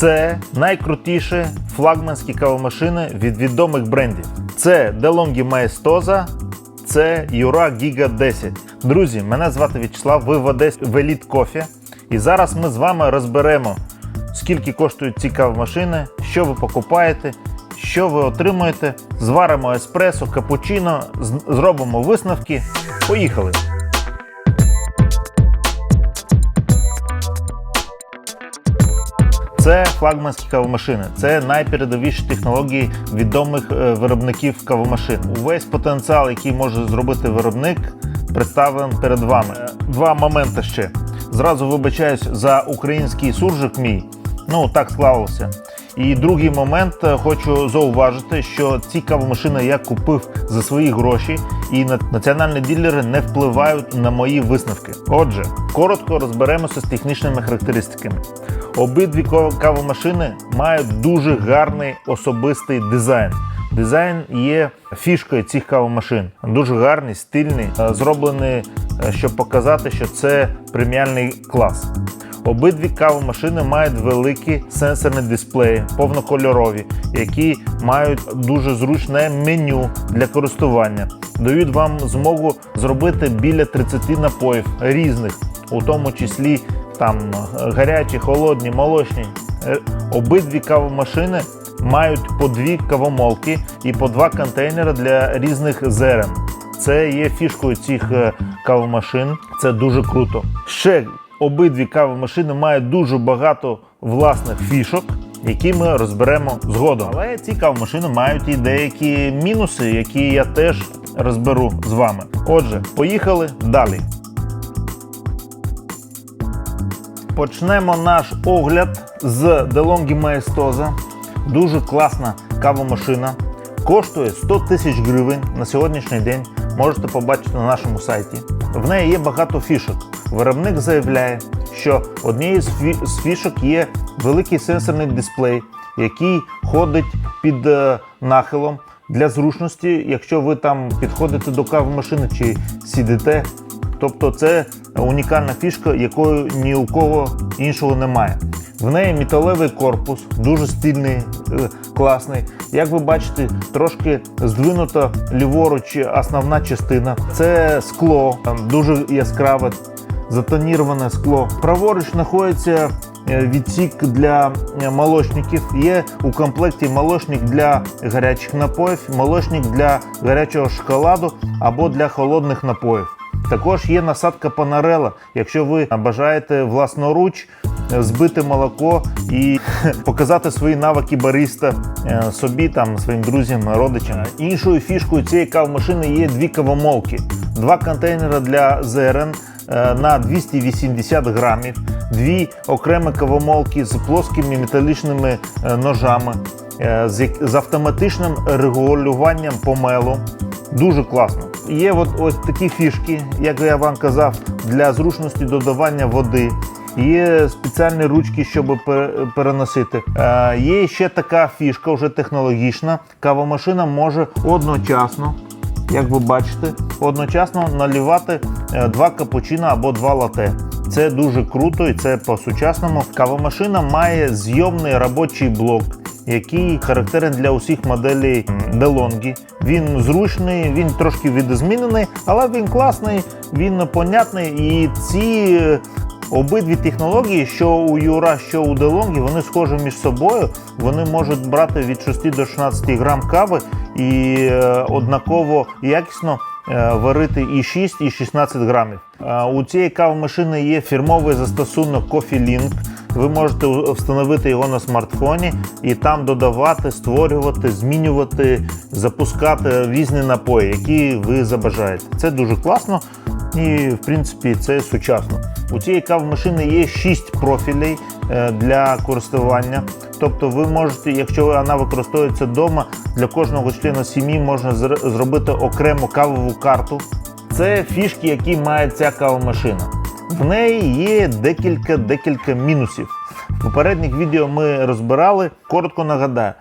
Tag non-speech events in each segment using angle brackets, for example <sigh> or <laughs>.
Це найкрутіші флагманські кавомашини від відомих брендів. Це DeLonghi Maestosa, це Юра Giga 10. Друзі, мене звати В'ячеслав, ви в Одесі в Elite Coffee. І зараз ми з вами розберемо, скільки коштують ці кавомашини, що ви покупаєте, що ви отримуєте. Зваримо еспресо, капучино, зробимо висновки. Поїхали! Це флагманські кавомашини, це найпередовіші технології відомих е, виробників кавомашин. Увесь потенціал, який може зробити виробник, представлений перед вами. Е, Два моменти ще. Зразу вибачаюсь за український суржик мій. Ну так склалося. І другий момент е, хочу зауважити, що ці кавомашини я купив за свої гроші, і національні ділери не впливають на мої висновки. Отже, коротко розберемося з технічними характеристиками. Обидві кавомашини мають дуже гарний особистий дизайн. Дизайн є фішкою цих кавомашин. Дуже гарний, стильний, е, зроблений, е, щоб показати, що це преміальний клас. Обидві кавомашини мають великі сенсорні дисплеї, повнокольорові, які мають дуже зручне меню для користування. Дають вам змогу зробити біля 30 напоїв різних, у тому числі там гарячі, холодні, молочні. Е, Обидві кавомашини мають по дві кавомолки і по два контейнери для різних зерен. Це є фішкою цих е, кавомашин. Це дуже круто. Ще обидві кавомашини мають дуже багато власних фішок, які ми розберемо згодом. Але ці кавомашини мають і деякі мінуси, які я теж розберу з вами. Отже, поїхали далі. Почнемо наш огляд з DeLonghi Maestosa. Дуже класна кавомашина. Коштує 100 тисяч гривень на сьогоднішній день. Можете побачити на нашому сайті. В неї є багато фішок. Виробник заявляє, що однією з фішок є великий сенсорний дисплей, який ходить під е, нахилом для зручності, якщо ви там підходите до кавомашини чи сидите. Тобто це унікальна фішка, якої ні у кого іншого немає. В неї металевий корпус, дуже стильний, е, класний. Як ви бачите, трошки здвинута ліворуч основна частина. Це скло, дуже яскраве, затоніроване скло. Праворуч знаходиться е, відсік для е, молочників. Є у комплекті молочник для гарячих напоїв, молочник для гарячого шоколаду або для холодних напоїв. Також є насадка панарела, якщо ви бажаєте власноруч е, збити молоко і показати свої навики бариста е, собі, там, своїм друзям, родичам. Іншою фішкою цієї кавомашини є дві кавомолки, два контейнери для зерен е, на 280 грамів, дві окремі кавомолки з плоскими металічними е, ножами, е, з автоматичним регулюванням помелу. Дуже класно. Є от ось такі фішки, як я вам казав, для зручності додавання води. Є спеціальні ручки, щоб переносити. Е, є ще така фішка, вже технологічна. Кавомашина може одночасно, як ви бачите, одночасно налівати е, два капучино або два лате. Це дуже круто і це по-сучасному. Кавомашина має зйомний робочий блок який характерен для усіх моделей DeLonghi. Він зручний, він трошки відозмінений, але він класний, він понятний. І ці е, обидві технології, що у Юра, що у DeLonghi, вони схожі між собою. Вони можуть брати від 6 до 16 грам кави і е, однаково якісно е, варити і 6, і 16 грамів. У цієї кавомашини є фірмовий застосунок Coffee Link. Ви можете встановити його на смартфоні і там додавати, створювати, змінювати, запускати різні напої, які ви забажаєте. Це дуже класно і, в принципі, це сучасно. У цієї кавомашини є 6 профілей е, для користування. Тобто, ви можете, якщо вона використовується вдома, для кожного члена сім'ї можна зробити окрему кавову карту. Це фішки, які має ця кавомашина. В неї є декілька декілька мінусів. В попередніх відео ми розбирали. Коротко нагадаю,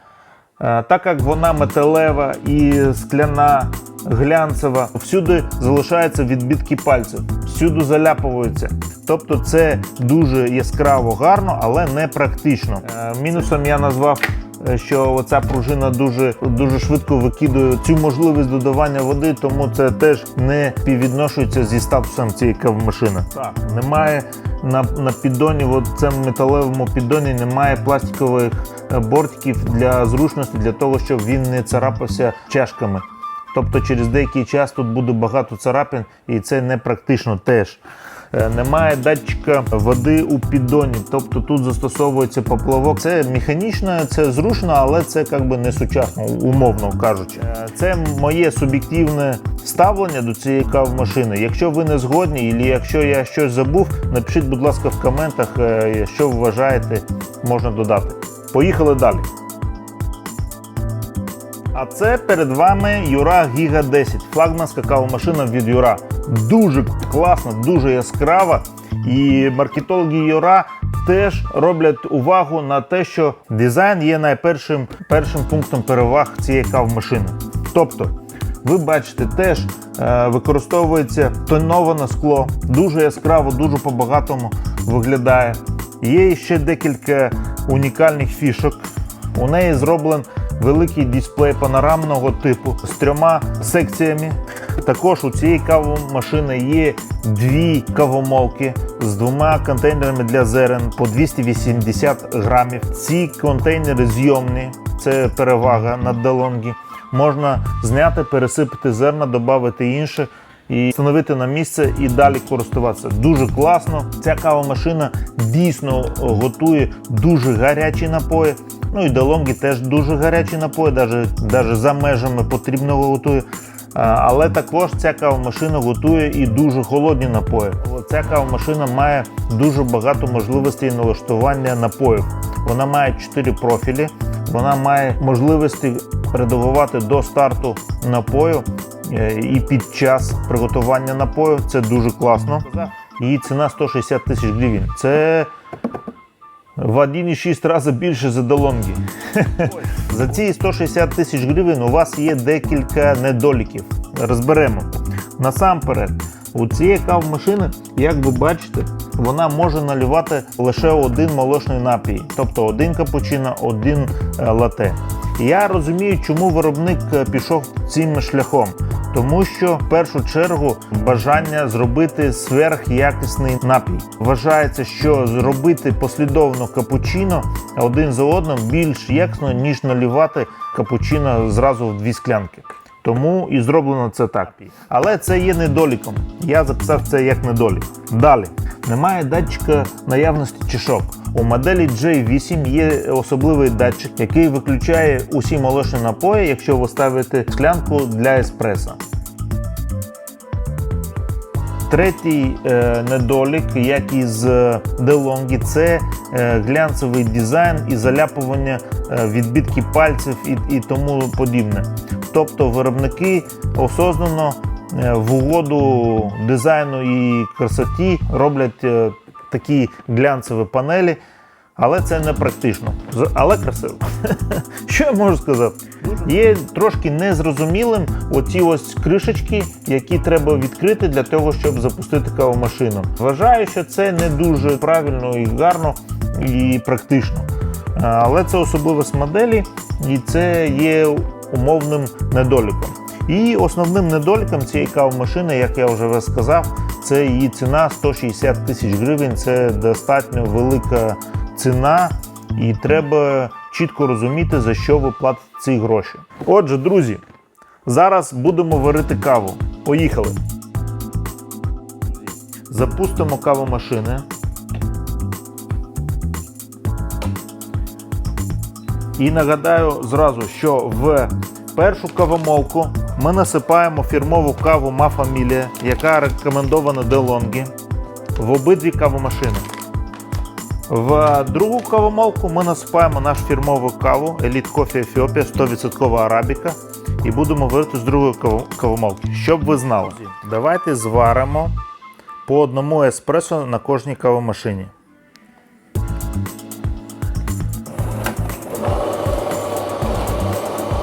Е, Так як вона металева і скляна, глянцева, всюди залишаються відбитки пальців, всюди заляпуються. Тобто це дуже яскраво гарно, але не практично. Е, Мінусом я назвав. Е, Що оця пружина дуже дуже швидко викидує цю можливість додавання води, тому це теж не співвідношується зі статусом цієї кавомашини. Так, немає на, на піддоні, в цьому металевому піддоні немає пластикових е, бортиків для зручності, для того, щоб він не царапався чашками. Тобто через деякий час тут буде багато царапин, і це не практично теж. Е, Немає датчика води у піддоні, тобто тут застосовується поплавок. Це механічно, це зручно, але це якби не сучасно, умовно кажучи. Е, Це моє суб'єктивне ставлення до цієї кавомашини. Якщо ви не згодні, або якщо я щось забув, напишіть, будь ласка, в коментах, е, що вважаєте, можна додати. Поїхали далі. А це перед вами Юра Giga 10, флагманська кавомашина від Юра. Дуже класна, дуже яскрава. І маркетологи Юра теж роблять увагу на те, що дизайн є найпершим першим пунктом переваг цієї кавомашини. Тобто, ви бачите, теж е, використовується тоноване скло, дуже яскраво, дуже по-багатому виглядає. Є ще декілька унікальних фішок. У неї зроблений великий дисплей панорамного типу з трьома секціями. Також у цієї кавомашини є дві кавомолки з двома контейнерами для зерен по 280 грамів. Ці контейнери зйомні, це перевага над DeLonghi. Можна зняти, пересипати зерна, додати інше і встановити на місце і далі користуватися. Дуже класно. Ця кавомашина дійсно готує дуже гарячі напої. Ну і DeLonghi теж дуже гарячі напої, навіть, навіть за межами потрібного готує. Але також ця кавомашина готує і дуже холодні напої. Ця кавомашина має дуже багато можливостей налаштування напоїв. Вона має 4 профілі, вона має можливості редагувати до старту напою е, і під час приготування напою. Це дуже класно. Її ціна 160 тисяч гривень. Це в 1,6 рази більше за DeLonghi. <laughs> За ці 160 тисяч гривень у вас є декілька недоліків. Розберемо. Насамперед, у цієї кавомашини, як ви бачите, вона може наливати лише один молочний напій, тобто один капучино, один е, лате. Я розумію, чому виробник е, пішов цим шляхом. Тому що в першу чергу бажання зробити сверхякісний напій. Вважається, що зробити послідовно капучино один за одним більш якісно, ніж налівати капучино зразу в дві склянки. Тому і зроблено це так. Але це є недоліком. Я записав це як недолік. Далі немає датчика наявності чашок. У моделі J8 є особливий датчик, який виключає усі молочні напої, якщо ви ставите склянку для еспресо. Третій е, недолік, як і з DeLonghi, це е, глянцевий дизайн і заляпування е, відбитки пальців і, і тому подібне. Тобто виробники осознано е, в угоду дизайну і красоті роблять е, такі глянцеві панелі, але це не практично. Але красиво. <laughs> Що я можу сказати? Є трошки незрозумілим оці ось кришечки, які треба відкрити для того, щоб запустити кавомашину. Вважаю, що це не дуже правильно і гарно і практично. Але це особливість моделі, і це є умовним недоліком. І основним недоліком цієї кавомашини, як я вже сказав, це її ціна 160 тисяч гривень. Це достатньо велика ціна, і треба чітко розуміти, за що ви платите ці гроші. Отже, друзі, зараз будемо варити каву. Поїхали. Запустимо кавомашини. І нагадаю зразу, що в першу кавомолку ми насипаємо фірмову каву Ма Фамілія, яка рекомендована DeLonghi в обидві кавомашини. В другу кавомолку ми насипаємо нашу фірмову каву Elite Coffee Ethiopia 100% арабіка і будемо варити з другої каво- кавомолки. Щоб ви знали, давайте зваримо по одному еспресо на кожній кавомашині.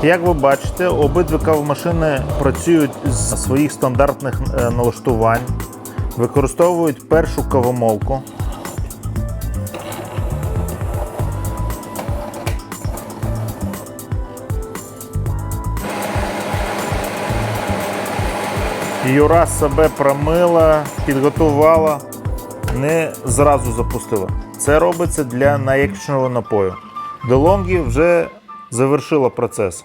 Як ви бачите, обидві кавомашини працюють з своїх стандартних е, налаштувань, використовують першу кавомолку. Юра себе промила, підготувала, не зразу запустила. Це робиться для наєкчного напою. Делонгі вже завершила процес.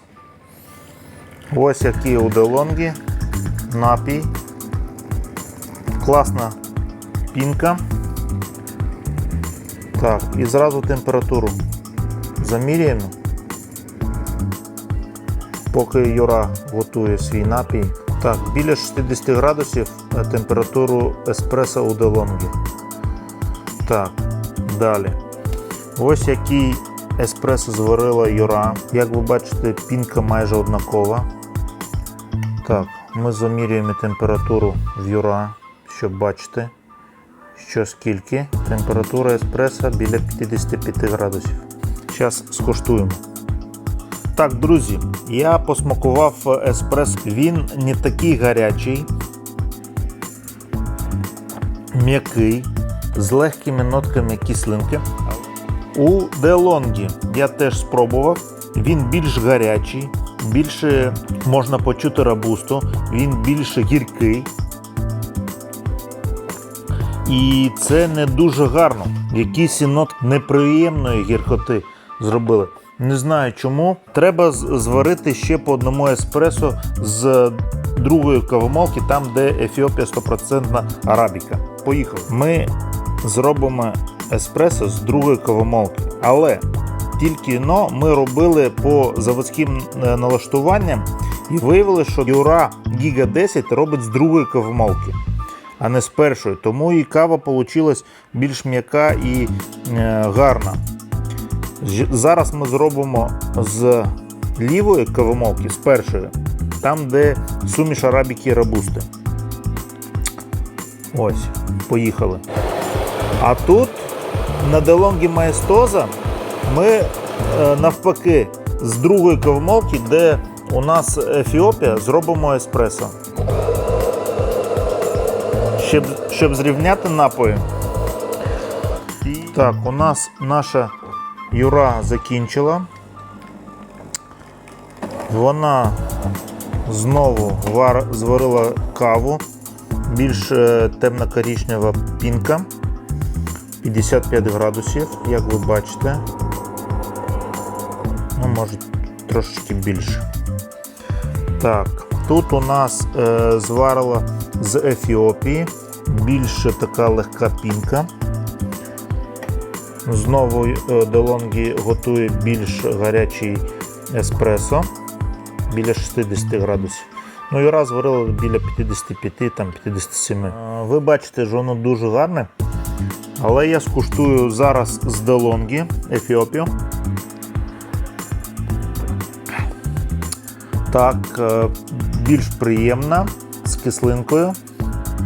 Ось який у Делонгі напій. Класна пінка. Так, і зразу температуру заміряємо. Поки Юра готує свій напій. Так, біля 60 градусів е, температуру еспресо у Делонгі. Так, далі. Ось який еспресо зварила Юра. Як ви бачите, пінка майже однакова. Так, ми замірюємо температуру в Юра, щоб бачити, що скільки. Температура еспресо біля 55 градусів. Зараз скуштуємо. Так, друзі, я посмакував еспресо. Він не такий гарячий, м'який, з легкими нотками кислинки. У Делонгі я теж спробував. Він більш гарячий, більше можна почути рабусту, він більш гіркий. І це не дуже гарно. Якісь нотки неприємної гіркоти зробили. Не знаю чому. Треба зварити ще по одному еспресо з другої кавомолки, там, де Ефіопія 100% арабіка. Поїхали. Ми зробимо еспресо з другої кавомолки. Але тільки но ми робили по заводським е, налаштуванням і виявили, що Юра Giga 10 робить з другої кавомолки, а не з першої. Тому і кава вийшла більш м'яка і е, гарна. Зараз ми зробимо з лівої кавомолки, з першої, там, де суміш арабіки і рабусти. Ось, поїхали. А тут на Делонгі Маєстоза ми е, навпаки з другої кавомолки, де у нас Ефіопія, зробимо еспресо. Щоб, щоб зрівняти напої. Так, у нас наша Юра закінчила. Вона знову вар, зварила каву, більш е, темно-коричнева пінка. 55 градусів, як ви бачите. Ну, може трошечки більше. Так, тут у нас е, зварила з Ефіопії. Більше така легка пінка. Знову е, Делонгі готує більш гарячий еспресо біля 60 градусів. Ну і раз зварила біля 55, там 57. Е, Ви бачите, що воно дуже гарне. Але я скуштую зараз з Делонгі Ефіопію. Так, е, більш приємна з кислинкою.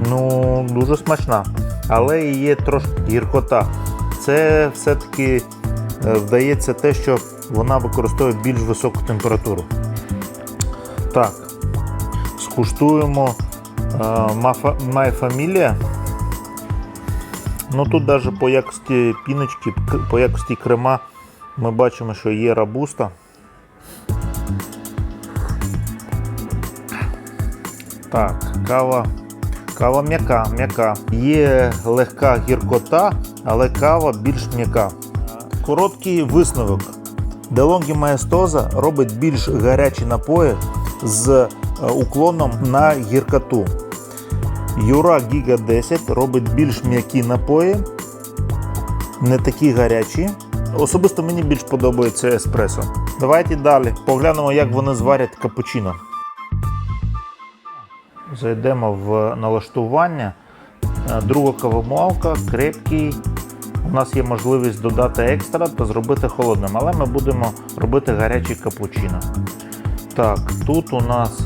Ну, дуже смачна. Але є трошки гіркота. Це все-таки е, вдається те, що вона використовує більш високу температуру. Так, скуштуємо е, My Familia. Ну тут навіть по якості піночки, по якості крема ми бачимо, що є рабуста. Так, кава. Кава м'яка, м'яка. Є легка гіркота, але кава більш м'яка. Короткий висновок. DeLonghi Maestosa робить більш гарячі напої з е, уклоном на гіркоту. Юра Giga 10 робить більш м'які напої, не такі гарячі. Особисто мені більш подобається еспресо. Давайте далі поглянемо, як вони зварять капучино. Зайдемо в налаштування. Е, Друга кавомолка, крепкий. У нас є можливість додати екстра та зробити холодним, але ми будемо робити гарячий капучино. Так, тут у нас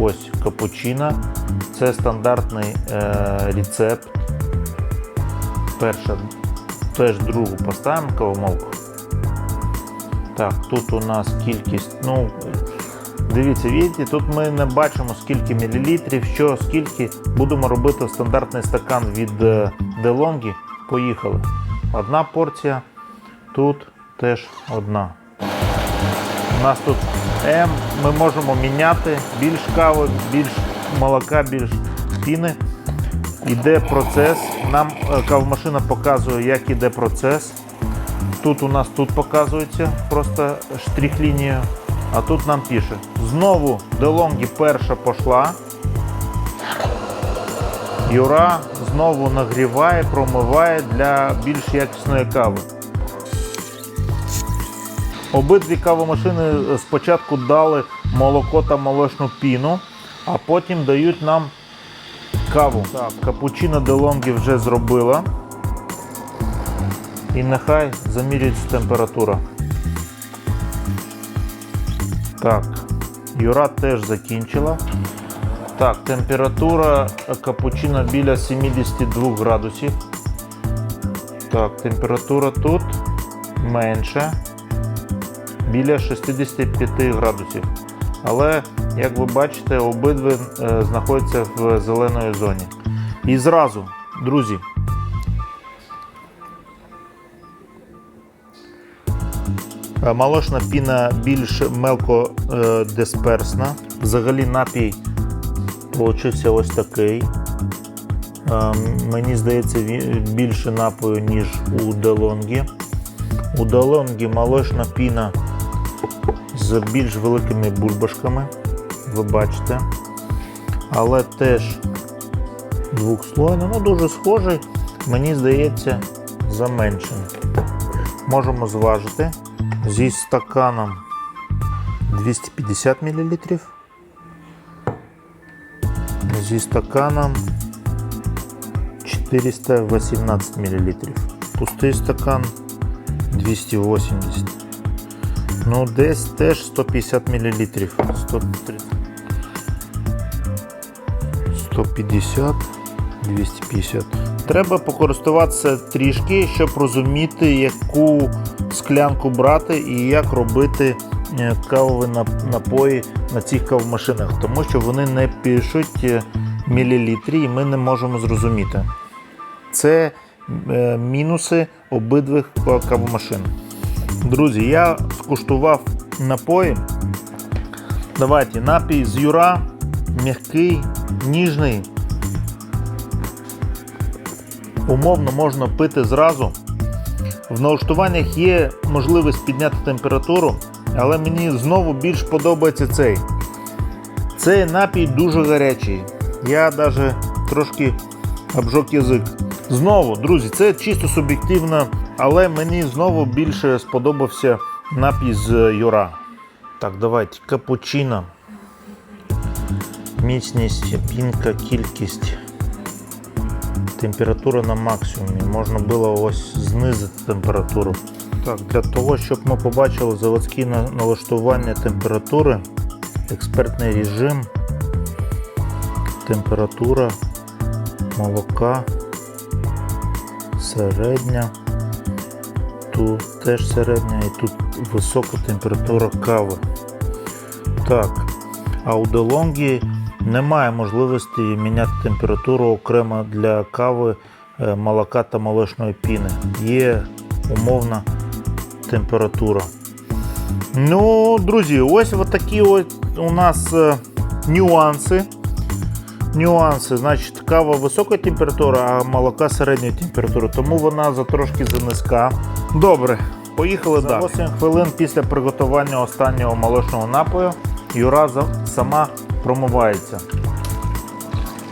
ось капучино. Це стандартний е, рецепт. Перша, теж другу поставимо кавомолку. Так, тут у нас кількість, ну, Дивіться, видите, тут ми не бачимо скільки мілілітрів, що скільки будемо робити стандартний стакан від е, DeLonghi. Поїхали. Одна порція, тут теж одна. У нас тут М, ми можемо міняти більш кави, більш молока, більш піни. Іде процес. Нам е, кавомашина показує, як іде процес. Тут у нас тут показується просто штрих-лінію, а тут нам пише. Знову DeLonghi перша пішла. Юра знову нагріває, промиває для більш якісної кави. Обидві кавомашини спочатку дали молоко та молочну піну, а потім дають нам каву. Так, капучино DeLonghi вже зробила. І нехай замірюється температура. Так, Юра теж закінчила. Так, температура капучино біля 72 градусів. Так, температура тут менша, біля 65 градусів. Але, як ви бачите, обидві е, знаходяться в зеленої зоні. І зразу, друзі, Е, Молочна піна більш мелко е, дисперсна. Взагалі напій получився ось такий. Мені здається, більше напою, ніж у DeLonghi. У DeLonghi молочна піна з більш великими бульбашками. Ви бачите. Але теж двохслойний, ну дуже схожий, мені здається, заменшений. Можемо зважити зі стаканом 250 мл. Зі стаканом 418 мл. Пустий стакан 280. Ну, десь теж 150 мл. 130. 150, 250. Треба покористуватися трішки, щоб розуміти, яку склянку брати і як робити е, кавові напої на цих кавомашинах, тому що вони не пишуть е, мілілітрі і ми не можемо зрозуміти. Це е, мінуси обидвих ка- кавомашин. Друзі, я скуштував напої. Давайте напій з Юра, м'який, ніжний. Умовно можна пити зразу. В налаштуваннях є можливість підняти температуру, але мені знову більш подобається цей. Цей напій дуже гарячий. Я навіть трошки обжег язик. Знову, друзі, це чисто суб'єктивно, але мені знову більше сподобався напій з Юра. Так, давайте капучино. Міцність, пінка, кількість. Температура на максимумі. Можна було ось знизити температуру. Так, для того, щоб ми побачили заводські налаштування температури, експертний режим, температура молока, середня. Тут теж середня і тут висока температура кави. Так, а у DeLonghi немає можливості міняти температуру окремо для кави, е, молока та молочної піни. Є умовна температура. Ну, друзі, ось такі ось у нас е, нюанси. Нюанси, значить, кава висока температура, а молока середньої температури, тому вона за трошки занизька. Добре, поїхали за далі. 8 хвилин після приготування останнього молочного напою Юра сама промивається.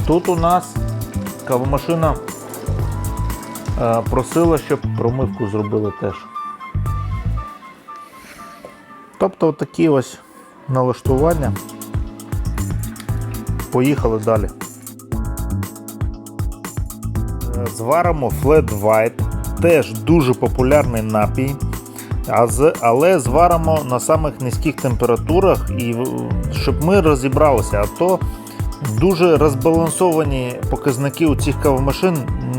Тут у нас кавомашина е, просила, щоб промивку зробили теж. Тобто отакі ось налаштування. Поїхали далі. Е, Зваримо Flat White, теж дуже популярний напій. Але зваримо на самих низьких температурах, і щоб ми розібралися, а то дуже розбалансовані показники у цих кавомашин,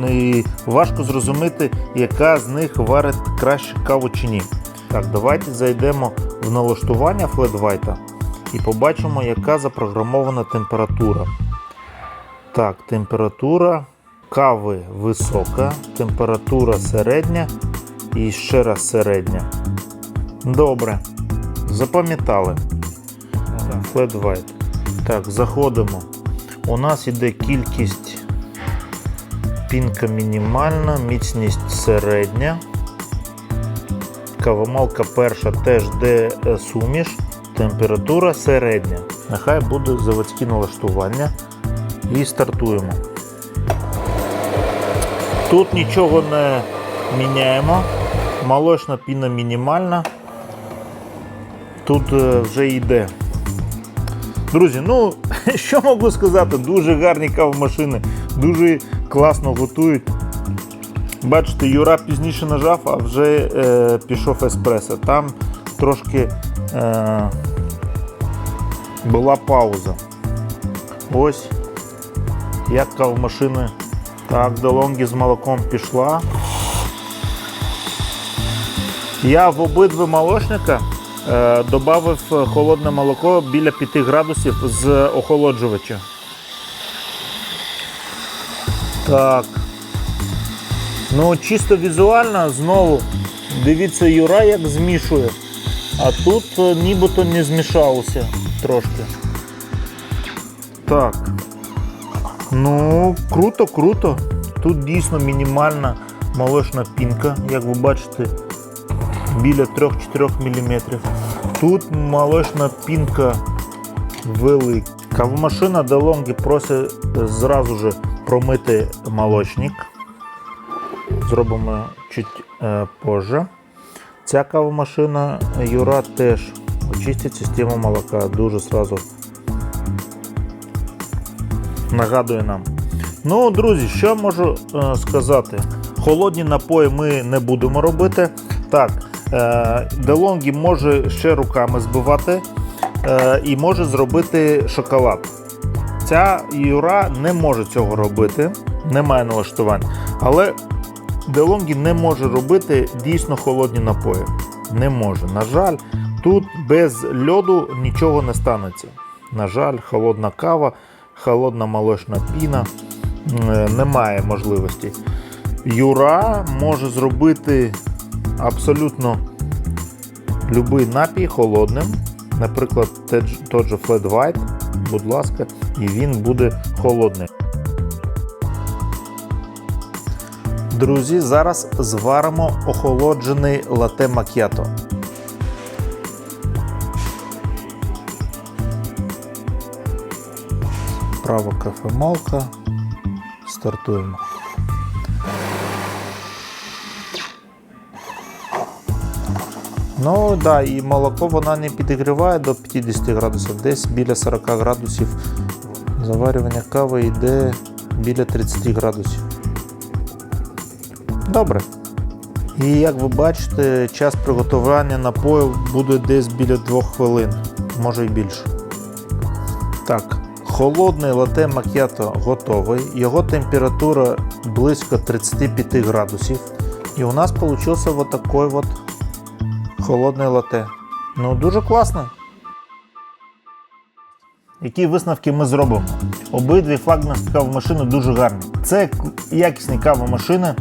і важко зрозуміти, яка з них варить краще каву чи ні. Так, давайте зайдемо в налаштування Flat White і побачимо, яка запрограмована температура. Так, температура кави висока, температура середня і ще раз середня. Добре. Запам'ятали. Flat white. Так, заходимо. У нас іде кількість пінка мінімальна, міцність середня. Кавомалка перша теж де е, суміш, температура середня. Нехай буде заводське налаштування. І стартуємо. Тут нічого не міняємо. Молочна піна мінімальна. Тут е, вже йде. Друзі, ну <laughs> що можу сказати? Дуже гарні кавомашини, дуже класно готують. Бачите, Юра пізніше нажав, а вже е, пішов еспресо. Там трошки е, була пауза. Ось як кавомашини. Так, DeLonghi з молоком пішла. Я в обидва молочника е, додав холодне молоко біля 5 градусів з охолоджувача. Так. Ну, чисто візуально знову дивіться, Юра як змішує. А тут е, нібито не змішався трошки. Так. Ну, круто, круто. Тут дійсно мінімальна молочна пінка, як ви бачите, біля 3-4 мм. Тут молочна пінка велика. Кавомашина DeLonghi просить зразу же промити молочник. Зробимо чуть е, позже. Ця кавомашина Юра теж очистить систему молока дуже сразу нагадує нам. Ну, друзі, що можу е, сказати? Холодні напої ми не будемо робити. Так, е, DeLonghi може ще руками збивати е, і може зробити шоколад. Ця Юра не може цього робити, немає налаштувань. Але DeLonghi не може робити дійсно холодні напої. Не може. На жаль, тут без льоду нічого не станеться. На жаль, холодна кава, холодна молочна піна. е, Немає можливості. Юра може зробити абсолютно будь-який напій холодним. Наприклад, той же Flat White, будь ласка, і він буде холодний. Друзі, зараз зваримо охолоджений лате макіато. Права кофемолка. Стартуємо. Ну да, і молоко вона не підігріває до 50 градусів, десь біля 40 градусів. Заварювання кави йде біля 30 градусів. Добре. І як ви бачите, час приготування напою буде десь біля 2 хвилин, може і більше. Так, холодний лате макіато готовий. Його температура близько 35 градусів. І у нас вийшов вот такой вот холодний лате. Ну, дуже класно. Які висновки ми зробимо? Обидві флагманські кавомашини дуже гарні. Це якісні кавомашини,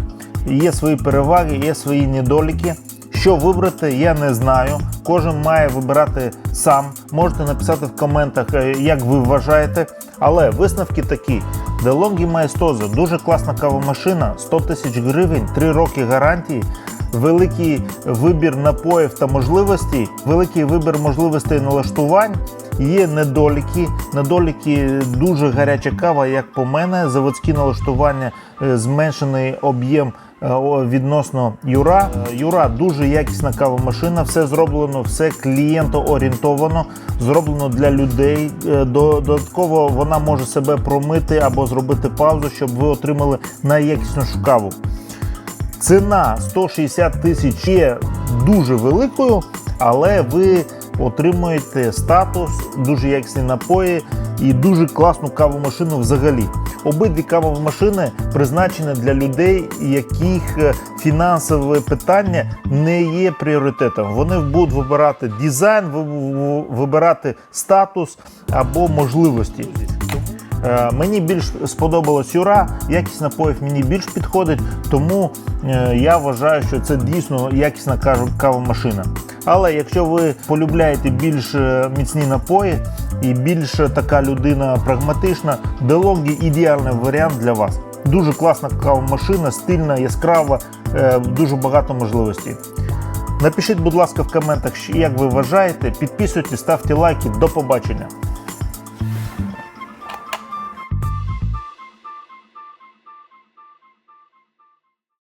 є свої переваги, є свої недоліки. Що вибрати, я не знаю. Кожен має вибирати сам. Можете написати в коментах, е, як ви вважаєте. Але висновки такі: DeLonghi Maestosa дуже класна кавомашина, 100 тисяч гривень, 3 роки гарантії. Великий вибір напоїв та можливостей, великий вибір можливостей налаштувань. Є недоліки. Недоліки дуже гаряча кава, як по мене. Заводські налаштування, е, зменшений об'єм відносно Юра. Е, Юра дуже якісна кавомашина, все зроблено, все клієнтоорієнтовано, зроблено для людей. Е, Додатково вона може себе промити або зробити паузу, щоб ви отримали найякіснішу каву. Ціна 160 тисяч є дуже великою, але ви отримуєте статус, дуже якісні напої і дуже класну кавомашину взагалі. Обидві кавові машини призначені для людей, яких е, фінансове питання не є пріоритетом. Вони будуть вибирати дизайн, ви- ви- вибирати статус або можливості. Е, Мені більш сподобалась Юра, якість напоїв мені більш підходить, тому е, я вважаю, що це дійсно якісна кавомашина. Але якщо ви полюбляєте більш е, міцні напої і більш така людина прагматична, DeLonghi ідеальний варіант для вас. Дуже класна кавомашина, стильна, яскрава, дуже багато можливостей. Напишіть, будь ласка, в коментах, як ви вважаєте. Підписуйтесь, ставте лайки. До побачення.